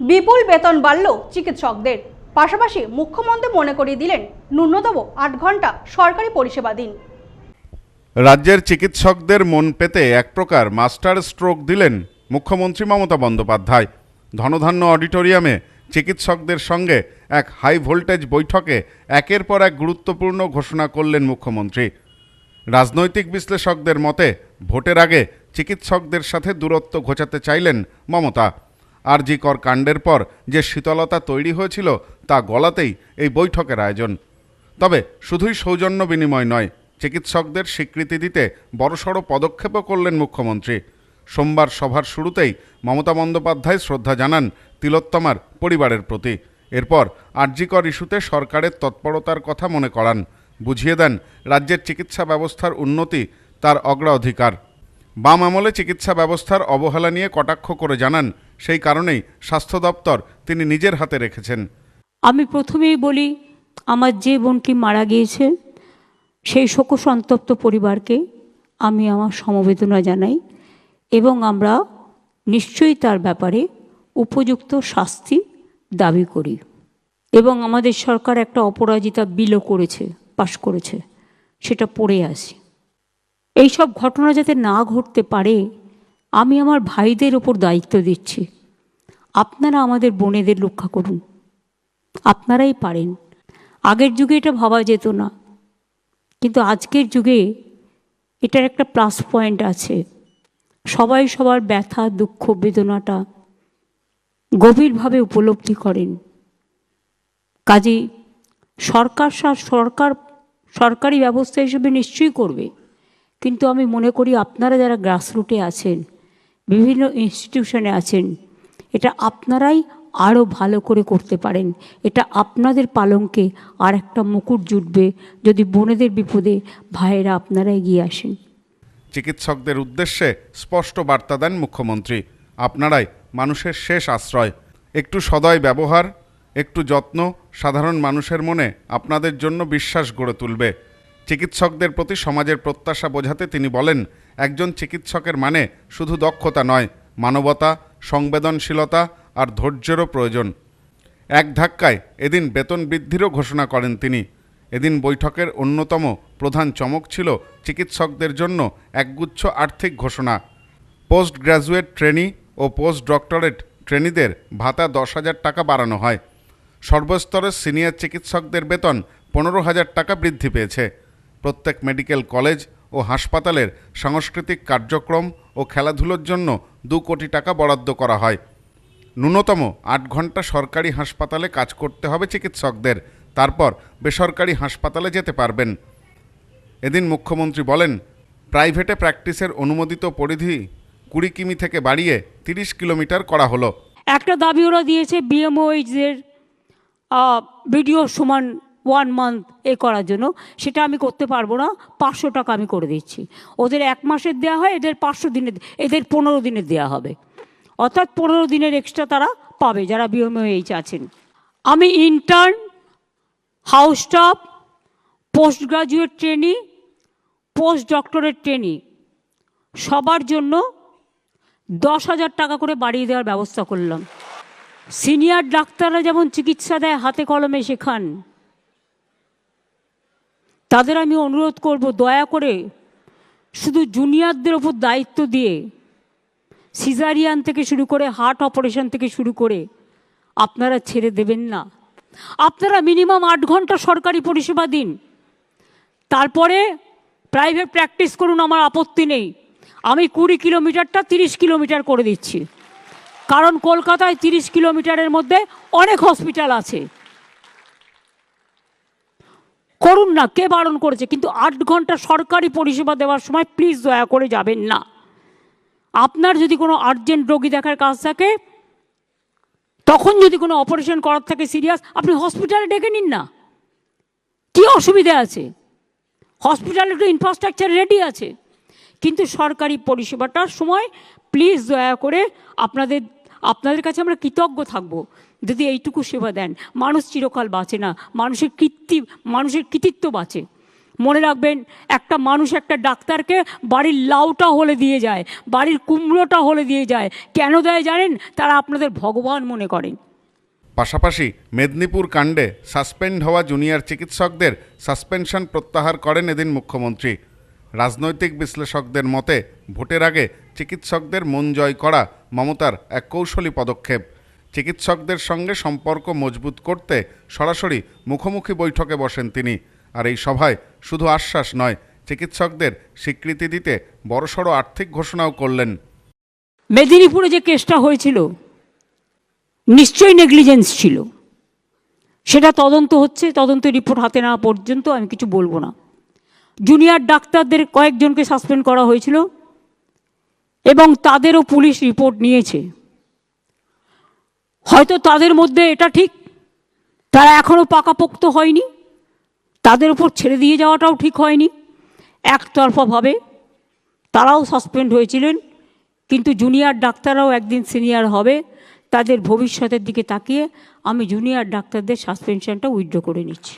বিপুল বেতন বাড়ল চিকিৎসকদের। পাশাপাশি মুখ্যমন্ত্রী মনে করিয়ে দিলেন, ন্যূনতম আট ঘণ্টা সরকারি পরিষেবা দিন। রাজ্যের চিকিৎসকদের মন পেতে এক প্রকার মাস্টার স্ট্রোক দিলেন মুখ্যমন্ত্রী মমতা বন্দ্যোপাধ্যায়। ধনধান্য অডিটোরিয়ামে চিকিৎসকদের সঙ্গে এক হাই ভোল্টেজ বৈঠকে একের পর এক গুরুত্বপূর্ণ ঘোষণা করলেন মুখ্যমন্ত্রী। রাজনৈতিক বিশ্লেষকদের মতে, ভোটের আগে চিকিৎসকদের সাথে দূরত্ব ঘোচাতে চাইলেন মমতা। আর জি কর কাণ্ডের পর যে শীতলতা তৈরি হয়েছিল তা গলাতেই এই বৈঠকের আয়োজন। তবে শুধুই সৌজন্য বিনিময় নয়, চিকিৎসকদের স্বীকৃতি দিতে বড়সড় পদক্ষেপও করলেন মুখ্যমন্ত্রী। সোমবার সভার শুরুতেই মমতা বন্দ্যোপাধ্যায় শ্রদ্ধা জানান তিলোত্তমার পরিবারের প্রতি। এরপর আরজিকর ইস্যুতে সরকারের তৎপরতার কথা মনে করান। বুঝিয়ে দেন, রাজ্যের চিকিৎসা ব্যবস্থার উন্নতি তার অগ্রাধিকার। বাম আমলে চিকিৎসা ব্যবস্থার অবহেলা নিয়ে কটাক্ষ করে জানান সেই কারণেই স্বাস্থ্য দপ্তর তিনি নিজের হাতে রেখেছেন। আমি প্রথমেই বলি, আমার যে বোনটি মারা গিয়েছে, সেই শোকসন্তপ্ত পরিবারকে আমি আমার সমবেদনা জানাই এবং আমরা নিশ্চয়ই তার ব্যাপারে উপযুক্ত শাস্তি দাবি করি এবং আমাদের সরকার একটা অপরাজিতা বিলও করেছে, পাশ করেছে, সেটা পড়ে আসি। এইসব ঘটনা যাতে না ঘটতে পারে আমি আমার ভাইদের ওপর দায়িত্ব দিচ্ছি। আপনারা আমাদের বোনেদের রক্ষা করুন। আপনারাই পারেন। আগের যুগে এটা ভাবা যেত না। কিন্তু আজকের যুগে এটার একটা প্লাস পয়েন্ট আছে। সবাই সবার ব্যথা, দুঃখ, বেদনাটা গভীরভাবে উপলব্ধি করেন। কাজেই সরকার সরকার, সরকারি ব্যবস্থা হিসেবে নিশ্চয়ই করবে। কিন্তু আমি মনে করি আপনারা যারা গ্রাসরুটে আছেন বিভিন্ন ইনস্টিটিউশনে আছেন। এটা আপনারাই আরও ভালো করে করতে পারেন। এটা আপনাদের পালঙ্কে আর একটা মুকুট জুটবে। যদি বোনেদের বিপদে ভাইয়েরা আপনারা এগিয়ে আসেন। চিকিৎসকদের উদ্দেশ্যে স্পষ্ট বার্তা দেন মুখ্যমন্ত্রী। আপনারাই মানুষের শেষ আশ্রয়। একটু সদয় ব্যবহার, একটু যত্ন সাধারণ মানুষের মনে আপনাদের জন্য বিশ্বাস গড়ে তুলবে। চিকিৎসকদের প্রতি সমাজের প্রত্যাশা বোঝাতে তিনি বলেন, একজন চিকিৎসকের মানে শুধু দক্ষতা নয়, মানবতা, সংবেদনশীলতা আর ধৈর্যেরও প্রয়োজন। এক ধাক্কায় এদিন বেতন বৃদ্ধিরও ঘোষণা করেন তিনি। এদিন বৈঠকের অন্যতম প্রধান চমক ছিল চিকিৎসকদের জন্য একগুচ্ছ আর্থিক ঘোষণা। পোস্ট গ্র্যাজুয়েট ট্রেনি ও পোস্ট ডক্টরেট ট্রেনিদের ভাতা দশ হাজার টাকা বাড়ানো হয়। সর্বস্তরের সিনিয়র চিকিৎসকদের বেতন পনেরো হাজার টাকা বৃদ্ধি পেয়েছে। প্রত্যেক মেডিকেল কলেজ ও হাসপাতালের সাংস্কৃতিক কার্যক্রম ও খেলাধুলোর জন্য দু কোটি টাকা বরাদ্দ করা হয়। ন্যূনতম আট ঘণ্টা সরকারি হাসপাতালে কাজ করতে হবে চিকিৎসকদের, তারপর বেসরকারি হাসপাতালে যেতে পারবেন। এদিন মুখ্যমন্ত্রী বলেন, প্রাইভেটে প্র্যাকটিসের অনুমোদিত পরিধি কুড়ি কিমি থেকে বাড়িয়ে তিরিশ কিলোমিটার করা হলো। একটা দাবি ওরা দিয়েছে বিএমওএইচদের ভিডিও সমান ওয়ান মান্থ এ করার জন্য, সেটা আমি করতে পারব না, পাঁচশো টাকা আমি করে দিচ্ছি। ওদের এক মাসের দেওয়া হয়, এদের পাঁচশো দিনের, এদের পনেরো দিনের দেওয়া হবে। অর্থাৎ পনেরো দিনের এক্সট্রা তারা পাবে, যারা বিএমওএইচ আছেন। আমি intern house staff post graduate trainee post doctorate trainee সবার জন্য দশ হাজার টাকা করে বাড়িয়ে দেওয়ার ব্যবস্থা করলাম। সিনিয়র ডাক্তাররা যেমন চিকিৎসা দেয়, হাতে কলমে শেখান। তাদের আমি অনুরোধ করব, দয়া করে শুধু জুনিয়রদের ওপর দায়িত্ব দিয়ে সিজারিয়ান থেকে শুরু করে হার্ট অপারেশন থেকে শুরু করে আপনারা ছেড়ে দেবেন না। আপনারা মিনিমাম আট ঘণ্টা সরকারি পরিষেবা দিন। তারপরে প্রাইভেট প্র্যাকটিস করুন, আমার আপত্তি নেই। আমি কুড়ি কিলোমিটারটা তিরিশ কিলোমিটার করে দিচ্ছি। কারণ কলকাতায় তিরিশ কিলোমিটারের মধ্যে অনেক হসপিটাল আছে। করুন না, কে বারণ করেছে? কিন্তু আট ঘণ্টা সরকারি পরিষেবা দেওয়ার সময় প্লিজ দয়া করে যাবেন না। আপনার যদি কোনো আর্জেন্ট রোগী দেখার কাজ থাকে, তখন যদি কোনো অপারেশন করার থাকে সিরিয়াস আপনি হসপিটালে ডেকে নিন না। কী অসুবিধা আছে? হসপিটালে একটু ইনফ্রাস্ট্রাকচার রেডি আছে। কিন্তু সরকারি পরিষেবাটার সময় প্লিজ দয়া করে আপনাদের আপনাদের কাছে আমরা কৃতজ্ঞ থাকব। যদি এইটুকু সেবা দেন, মানুষ চিরকাল বাঁচে না, মানুষের কৃত্তি মানুষের কৃতিত্ব বাঁচে। মনে রাখবেন, একটা মানুষ একটা ডাক্তারকে বাড়ির লাউটা হলে দিয়ে যায়, বাড়ির কুমড়োটা হলে দিয়ে যায়। কেন দেয় জানেন? তারা আপনাদের ভগবান মনে করেন পাশাপাশি মেদিনীপুর কাণ্ডে সাসপেন্ড হওয়া জুনিয়র চিকিৎসকদের সাসপেনশন প্রত্যাহার করেন এদিন মুখ্যমন্ত্রী। রাজনৈতিক বিশ্লেষকদের মতে, ভোটের আগে চিকিৎসকদের মন জয় করা মমতার এক কৌশলী পদক্ষেপ। চিকিৎসকদের সঙ্গে সম্পর্ক মজবুত করতে সরাসরি মুখোমুখি বৈঠকে বসেন তিনি। আর এই সভায় শুধু আশ্বাস নয়, চিকিৎসকদের স্বীকৃতি দিতে বড়সড় আর্থিক ঘোষণাও করলেন। মেদিনীপুরে যে কেসটা হয়েছিল, নিশ্চয়ই নেগলিজেন্স ছিল। সেটা তদন্ত হচ্ছে, তদন্ত রিপোর্ট হাতে নেওয়া পর্যন্ত আমি কিছু বলব না। জুনিয়র ডাক্তারদের কয়েকজনকে সাসপেন্ড করা হয়েছিল এবং তাদেরও পুলিশ রিপোর্ট নিয়েছে। হয়তো তাদের মধ্যে এটা ঠিক। তারা এখনও পাকাপোক্ত হয়নি। তাদের উপর ছেড়ে দিয়ে যাওয়াটাও ঠিক হয়নি। একতরফাভাবে তারাও সাসপেন্ড হয়েছিলেন, কিন্তু জুনিয়র ডাক্তাররাও একদিন সিনিয়র হবে, তাদের ভবিষ্যতের দিকে তাকিয়ে আমি জুনিয়র ডাক্তারদের সাসপেনশনটা উইথড্র করে নিচ্ছি।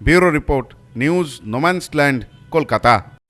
Bureau report, news, no man's land, Kolkata.